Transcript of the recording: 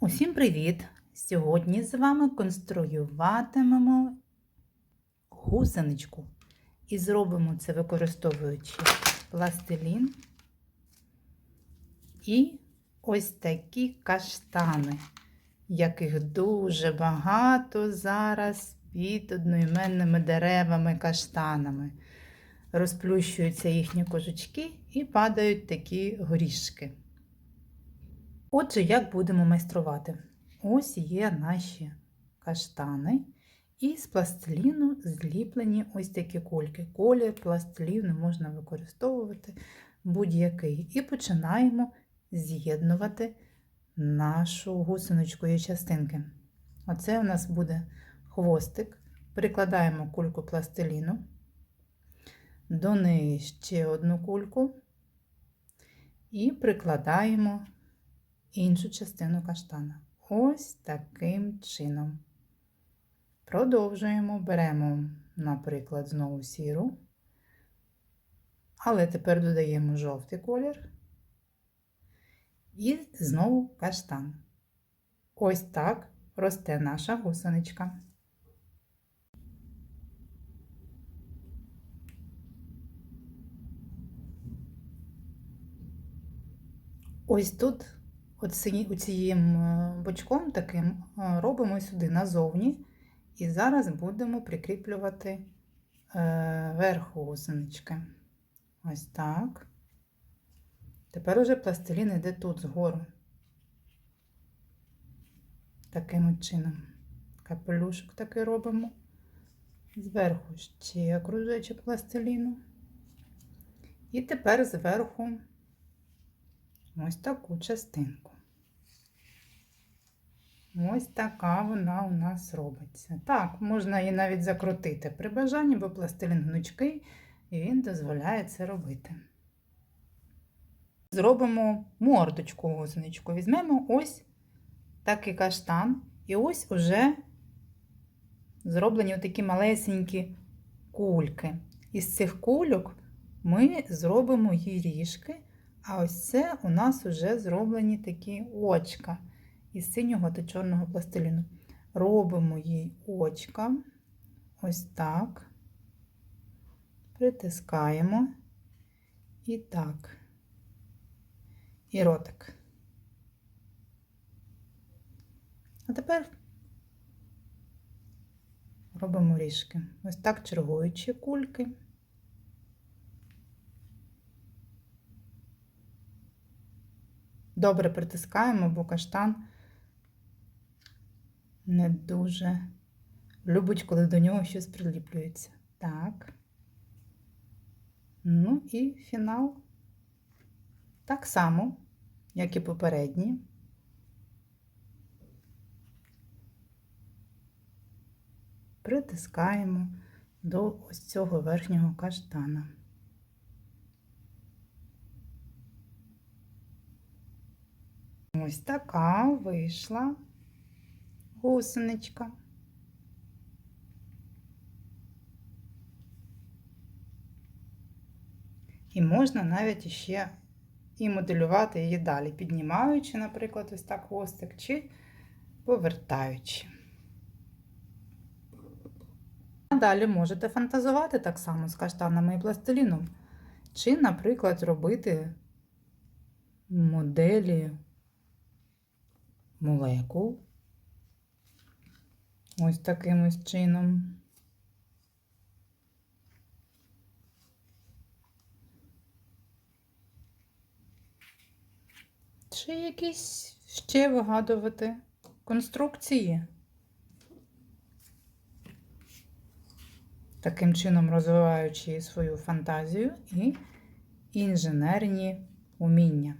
Усім привіт! Сьогодні з вами конструюватимемо гусеничку. І зробимо це використовуючи пластилін і ось такі каштани, яких дуже багато зараз під одноіменними деревами каштанами. Розплющуються їхні кожучки і падають такі горішки. Отже, як будемо майструвати? Ось є наші каштани, і з пластиліну зліплені ось такі кульки. Колір пластиліну можна використовувати будь-який. І починаємо з'єднувати нашу гусеничку і частинки. Оце у нас буде хвостик. Прикладаємо кульку пластиліну, до неї ще одну кульку і прикладаємо іншу частину каштана. Ось таким чином. Продовжуємо, беремо, наприклад, знову сіру, але тепер додаємо жовтий колір і знову каштан. Ось так росте наша гусеничка. Ось тут оцім бочком таким робимо сюди назовні, і зараз будемо прикріплювати е, верху гусенички. Ось так. Тепер уже пластилін йде тут згору. Таким чином. Капелюшок такий робимо. Зверху ще кружечок пластиліну. І тепер зверху ось таку частинку. Ось така вона у нас робиться. Так, можна її навіть закрутити при бажанні, бо пластилін гнучкий, і він дозволяє це робити. Зробимо мордочку гусеничку. Візьмемо ось такий каштан, і ось уже зроблені такі малесенькі кульки. Із цих кульок ми зробимо їй ріжки. А ось це у нас вже зроблені такі очка із синього та чорного пластиліну. Робимо їй очка, ось так, притискаємо і так, і ротик. А тепер робимо ріжки. Ось так чергуючи кульки. Добре притискаємо, бо каштан не дуже любить, коли до нього щось приліплюється. Так. Ну і фінал. Так само, як і попередні. Притискаємо до ось цього верхнього каштана. Ось така вийшла гусеничка. І можна навіть ще і моделювати її далі, піднімаючи, наприклад, ось так хвостик, чи повертаючи. А далі можете фантазувати так само з каштанами і пластиліном. Чи, наприклад, робити моделі молекул. Ось таким ось чином. Чи якісь ще вигадувати конструкції? Таким чином розвиваючи свою фантазію і інженерні уміння.